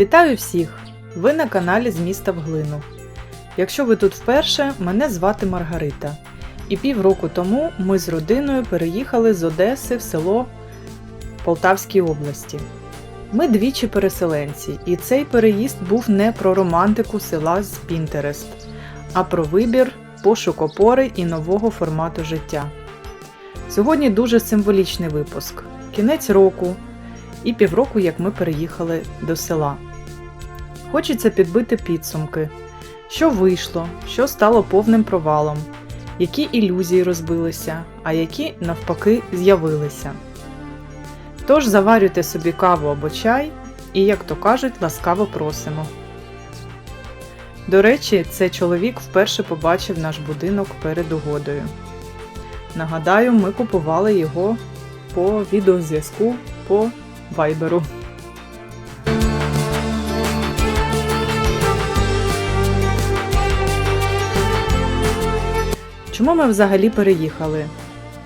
Вітаю всіх! Ви на каналі з міста в глину. Якщо ви тут вперше, мене звати Маргарита. І півроку тому ми з родиною переїхали з Одеси в село Полтавській області. Ми двічі переселенці, і цей переїзд був не про романтику села з Пінтерест, а про вибір, пошук опори і нового формату життя. Сьогодні дуже символічний випуск кінець року і півроку, як ми переїхали до села. Хочеться підбити підсумки, що вийшло, що стало повним провалом, які ілюзії розбилися, а які навпаки з'явилися. Тож заварюйте собі каву або чай і, як то кажуть, ласкаво просимо. До речі, цей чоловік вперше побачив наш будинок перед угодою. Нагадаю, ми купували його по відеозв'язку по вайберу. Чому ми взагалі переїхали?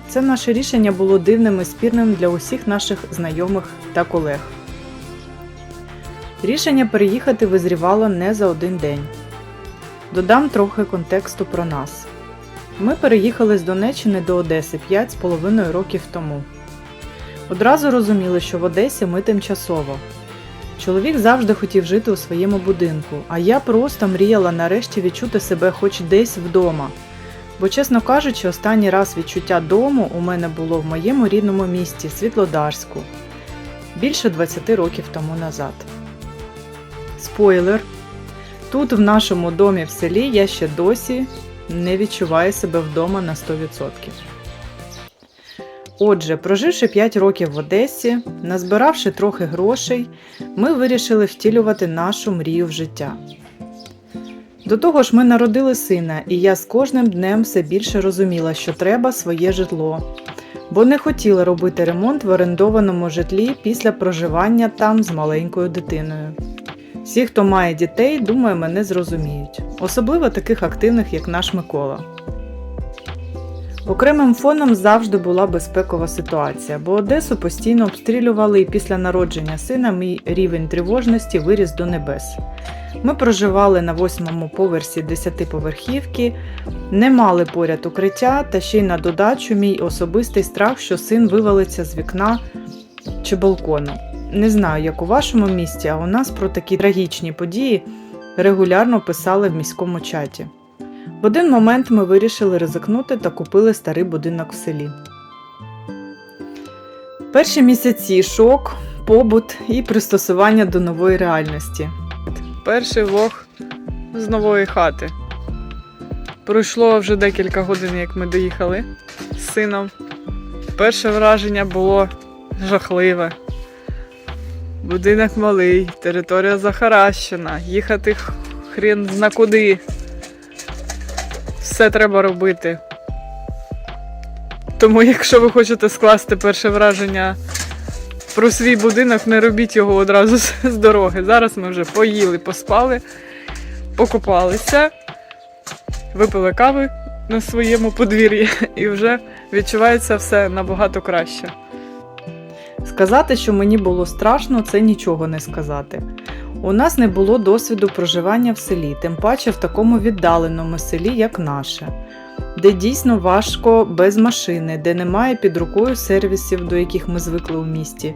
Це наше рішення було дивним і спірним для усіх наших знайомих та колег. Рішення переїхати визрівало не за один день. Додам трохи контексту про нас. Ми переїхали з Донеччини до Одеси 5,5 років тому. Одразу розуміли, що в Одесі ми тимчасово. Чоловік завжди хотів жити у своєму будинку, а я просто мріяла нарешті відчути себе хоч десь вдома. Бо, чесно кажучи, останній раз відчуття дому у мене було в моєму рідному місті Світлодарську більше 20 років тому назад. Спойлер. Тут, в нашому домі в селі, я ще досі не відчуваю себе вдома на 100%. Отже, проживши 5 років в Одесі, назбиравши трохи грошей, ми вирішили втілювати нашу мрію в життя. До того ж, ми народили сина, і я з кожним днем все більше розуміла, що треба своє житло, бо не хотіла робити ремонт в орендованому житлі після проживання там з маленькою дитиною. Всі, хто має дітей, думаю, мене зрозуміють, особливо таких активних, як наш Микола. Окремим фоном завжди була безпекова ситуація, бо Одесу постійно обстрілювали, і після народження сина мій рівень тривожності виріс до небес. Ми проживали на восьмому поверсі десятиповерхівки, не мали поряд укриття, та ще й на додачу мій особистий страх, що син вивалиться з вікна чи балкону. Не знаю, як у вашому місті, а у нас про такі трагічні події регулярно писали в міському чаті. В один момент ми вирішили ризикнути та купили старий будинок в селі. Перші місяці шок, побут і пристосування до нової реальності. Перший влог з нової хати. Пройшло вже декілька годин, як ми доїхали з сином. Перше враження було жахливе. Будинок малий, територія захаращена, їхати хрен зна куди. Все треба робити. Тому, якщо ви хочете скласти перше враження про свій будинок, не робіть його одразу з дороги. Зараз ми вже поїли, поспали, покупалися, випили кави на своєму подвір'ї і вже відчувається все набагато краще. Сказати, що мені було страшно, це нічого не сказати. У нас не було досвіду проживання в селі, тим паче в такому віддаленому селі, як наше, де дійсно важко без машини, де немає під рукою сервісів, до яких ми звикли у місті,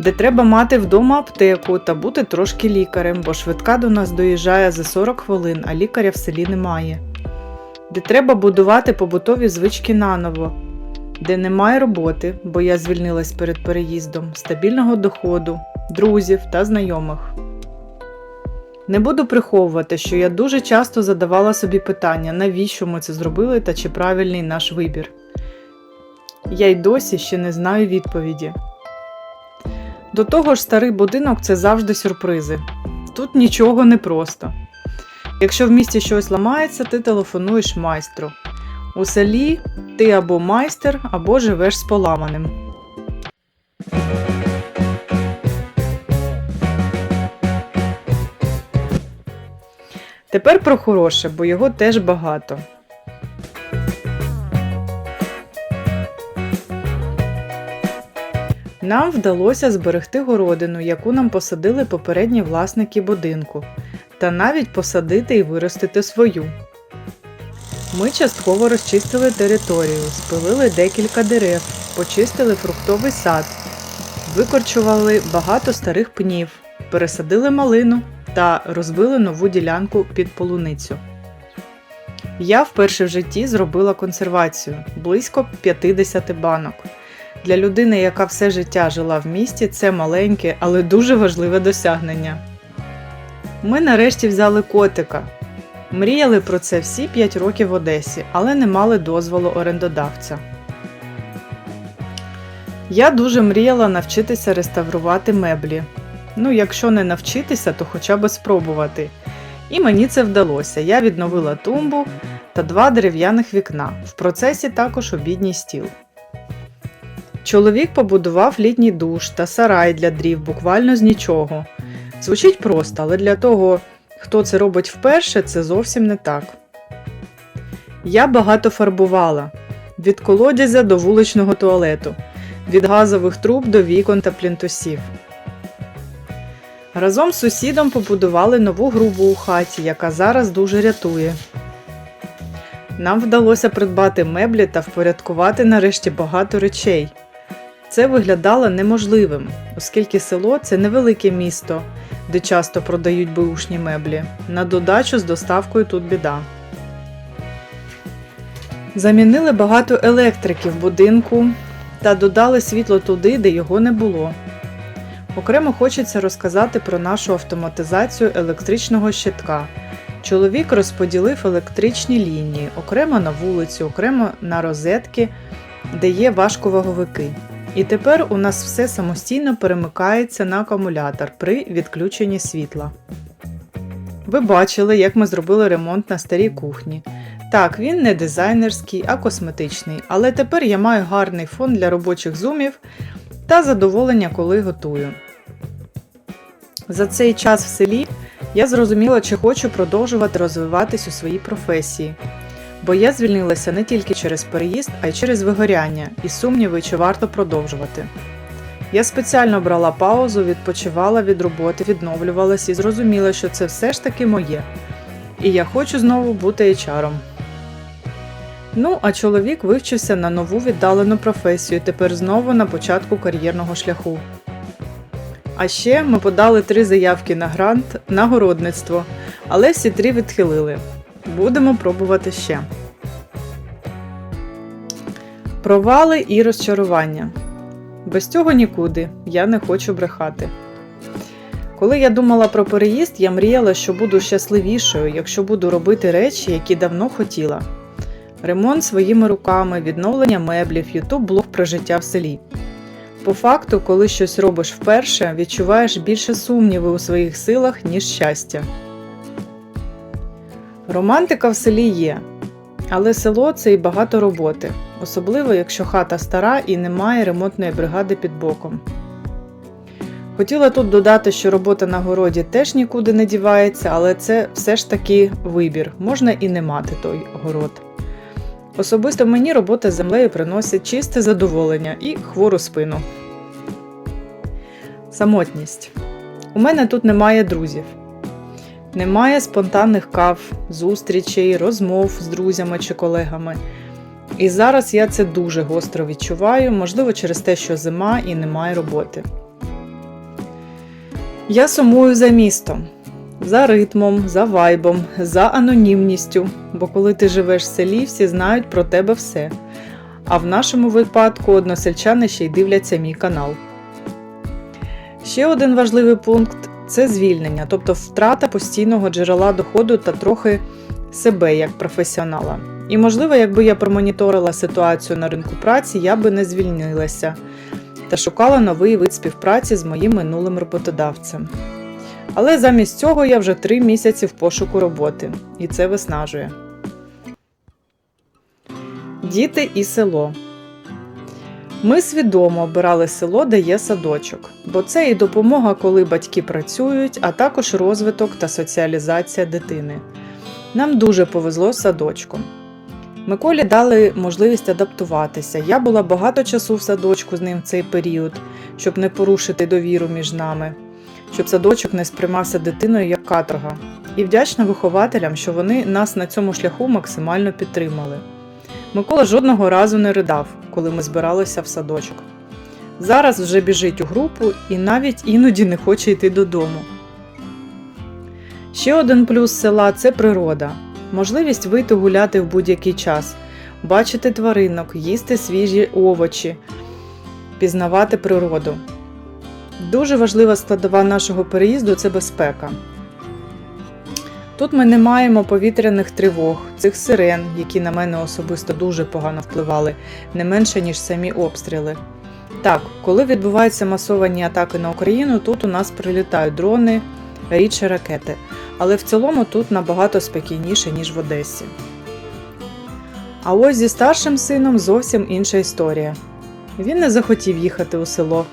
де треба мати вдома аптеку та бути трошки лікарем, бо швидка до нас доїжджає за 40 хвилин, а лікаря в селі немає, де треба будувати побутові звички наново, де немає роботи, бо я звільнилась перед переїздом, стабільного доходу, друзів та знайомих. Не буду приховувати, що я дуже часто задавала собі питання, навіщо ми це зробили та чи правильний наш вибір. Я й досі ще не знаю відповіді. До того ж, старий будинок це завжди сюрпризи. Тут нічого не просто. Якщо в місті щось ламається, ти телефонуєш майстру. У селі ти або майстер, або живеш з поламаним. Тепер про хороше, бо його теж багато. Нам вдалося зберегти городину, яку нам посадили попередні власники будинку, та навіть посадити і виростити свою. Ми частково розчистили територію, спилили декілька дерев, почистили фруктовий сад, викорчували багато старих пнів, пересадили малину та розбили нову ділянку під полуницю. Я вперше в житті зробила консервацію близько 50 банок. Для людини, яка все життя жила в місті, це маленьке, але дуже важливе досягнення. Ми нарешті взяли котика. Мріяли про це всі 5 років в Одесі, але не мали дозволу орендодавця. Я дуже мріяла навчитися реставрувати меблі. Ну, якщо не навчитися, то хоча б спробувати. І мені це вдалося. Я відновила тумбу та два дерев'яних вікна. В процесі також обідній стіл. Чоловік побудував літній душ та сарай для дрів буквально з нічого. Звучить просто, але для того, хто це робить вперше, це зовсім не так. Я багато фарбувала від колодязя до вуличного туалету, від газових труб до вікон та плінтусів. Разом з сусідом побудували нову грубу у хаті, яка зараз дуже рятує. Нам вдалося придбати меблі та впорядкувати нарешті багато речей. Це виглядало неможливим, оскільки село це невелике місто, де часто продають беушні меблі. На додачу з доставкою тут біда. Замінили багато електрики в будинку та додали світло туди, де його не було. Окремо хочеться розказати про нашу автоматизацію електричного щитка. Чоловік розподілив електричні лінії окремо на вулицю, окремо на розетки, де є важковаговики. І тепер у нас все самостійно перемикається на акумулятор при відключенні світла. Ви бачили, як ми зробили ремонт на старій кухні. Так, він не дизайнерський, а косметичний, але тепер я маю гарний фон для робочих зумів та задоволення, коли готую. За цей час в селі я зрозуміла, чи хочу продовжувати розвиватись у своїй професії, бо я звільнилася не тільки через переїзд, а й через вигоряння і сумніви, чи варто продовжувати. Я спеціально брала паузу, відпочивала від роботи, відновлювалась і зрозуміла, що це все ж таки моє. І я хочу знову бути HR-ом. Ну, а чоловік вивчився на нову віддалену професію, тепер знову на початку кар'єрного шляху. А ще ми подали три заявки на грант на городництво, але всі три відхилили. Будемо пробувати ще. Провали і розчарування. Без цього нікуди, я не хочу брехати. Коли я думала про переїзд, я мріяла, що буду щасливішою, якщо буду робити речі, які давно хотіла. Ремонт своїми руками, відновлення меблів, ютуб блог про життя в селі. По факту, коли щось робиш вперше, відчуваєш більше сумніви у своїх силах, ніж щастя. Романтика в селі є, але село це і багато роботи, особливо якщо хата стара і немає ремонтної бригади під боком. Хотіла тут додати, що робота на городі теж нікуди не дівається, але це все ж таки вибір, можна і не мати той город. Особисто мені робота з землею приносить чисте задоволення і хвору спину. Самотність. У мене тут немає друзів. Немає спонтанних кав, зустрічей, розмов з друзями чи колегами. І зараз я це дуже гостро відчуваю, можливо, через те, що зима і немає роботи. Я сумую за містом, за ритмом, за вайбом, за анонімністю, бо коли ти живеш в селі, всі знають про тебе все. А в нашому випадку односельчани ще й дивляться мій канал. Ще один важливий пункт це звільнення, тобто втрата постійного джерела доходу та трохи себе як професіонала. І, можливо, якби я промоніторила ситуацію на ринку праці, я би не звільнилася та шукала новий вид співпраці з моїм минулим роботодавцем. Але замість цього я вже три місяці в пошуку роботи, і це виснажує. Діти і село. Ми свідомо обирали село, де є садочок, бо це і допомога, коли батьки працюють, а також розвиток та соціалізація дитини. Нам дуже повезло з садочком. Миколі дали можливість адаптуватися. Я була багато часу в садочку з ним в цей період, щоб не порушити довіру між нами, щоб садочок не сприймався дитиною як каторга. І вдячна вихователям, що вони нас на цьому шляху максимально підтримали. Микола жодного разу не ридав, коли ми збиралися в садочок. Зараз вже біжить у групу і навіть іноді не хоче йти додому. Ще один плюс села це природа. Можливість вийти гуляти в будь-який час, бачити тваринок, їсти свіжі овочі, пізнавати природу. Дуже важлива складова нашого переїзду це безпека. Тут ми не маємо повітряних тривог, цих сирен, які на мене особисто дуже погано впливали, не менше, ніж самі обстріли. Так, коли відбуваються масовані атаки на Україну, тут у нас прилітають дрони, рідше ракети. Але в цілому тут набагато спокійніше, ніж в Одесі. А ось зі старшим сином зовсім інша історія. Він не захотів їхати у село,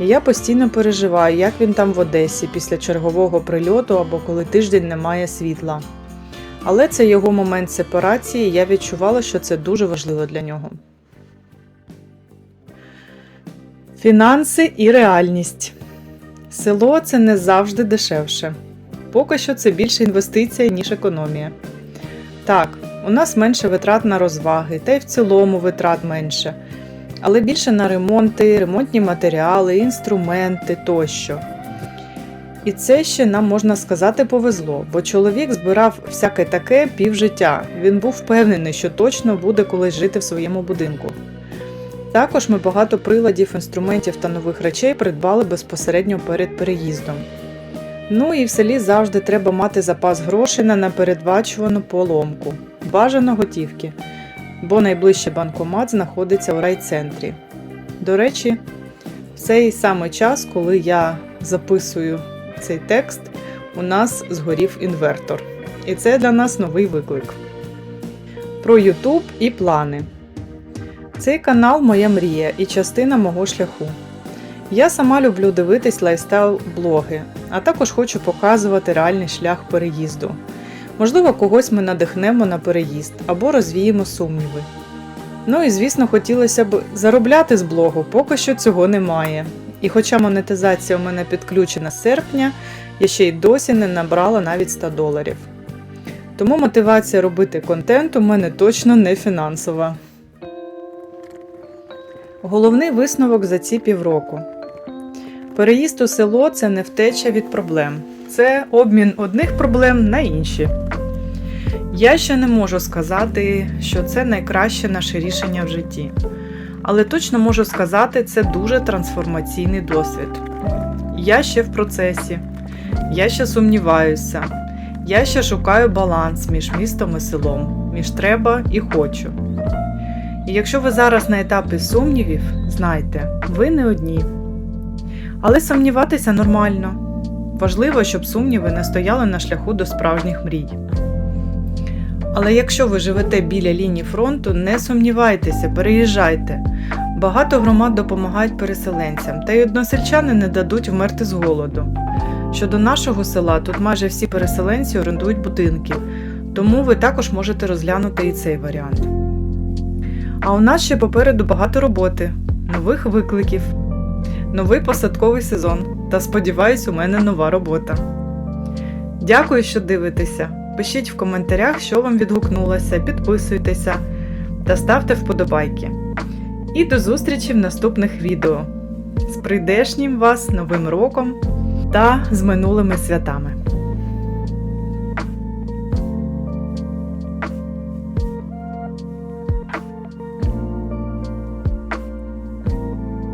і я постійно переживаю, як він там в Одесі після чергового прильоту або коли тиждень немає світла. Але це його момент сепарації, і я відчувала, що це дуже важливо для нього. Фінанси і реальність. Село це не завжди дешевше. Поки що це більше інвестиція, ніж економія. Так, у нас менше витрат на розваги, та й в цілому витрат менше, але більше на ремонти, ремонтні матеріали, інструменти тощо. І це ще нам можна сказати повезло, бо чоловік збирав всяке таке півжиття. Він був впевнений, що точно буде колись жити в своєму будинку. Також ми багато приладів, інструментів та нових речей придбали безпосередньо перед переїздом. Ну і в селі завжди треба мати запас грошей на непередбачувану поломку, бажано готівки, бо найближчий банкомат знаходиться у райцентрі. До речі, в цей самий час, коли я записую цей текст, у нас згорів інвертор. І це для нас новий виклик. Про YouTube і плани. Цей канал моя мрія і частина мого шляху. Я сама люблю дивитись лайфстайл-блоги, а також хочу показувати реальний шлях переїзду. Можливо, когось ми надихнемо на переїзд або розвіємо сумніви. Ну і звісно, хотілося б заробляти з блогу, поки що цього немає. І хоча монетизація у мене підключена з серпня, я ще й досі не набрала навіть 100 доларів. Тому мотивація робити контент у мене точно не фінансова. Головний висновок за ці півроку. Переїзд у село це не втеча від проблем, це обмін одних проблем на інші. Я ще не можу сказати, що це найкраще наше рішення в житті. Але точно можу сказати, це дуже трансформаційний досвід. Я ще в процесі, я ще сумніваюся, я ще шукаю баланс між містом і селом, між треба і хочу. І якщо ви зараз на етапі сумнівів, знайте, ви не одні. Але сумніватися нормально. Важливо, щоб сумніви не стояли на шляху до справжніх мрій. Але якщо ви живете біля лінії фронту, не сумнівайтеся, переїжджайте. Багато громад допомагають переселенцям, та й односельчани не дадуть вмерти з голоду. Щодо нашого села, тут майже всі переселенці орендують будинки, тому ви також можете розглянути і цей варіант. А у нас ще попереду багато роботи, нових викликів, новий посадковий сезон та сподіваюсь, у мене нова робота. Дякую, що дивитеся. Пишіть в коментарях, що вам відгукнулося, підписуйтеся та ставте вподобайки. І до зустрічі в наступних відео. З прийдешнім вас новим роком та з минулими святами!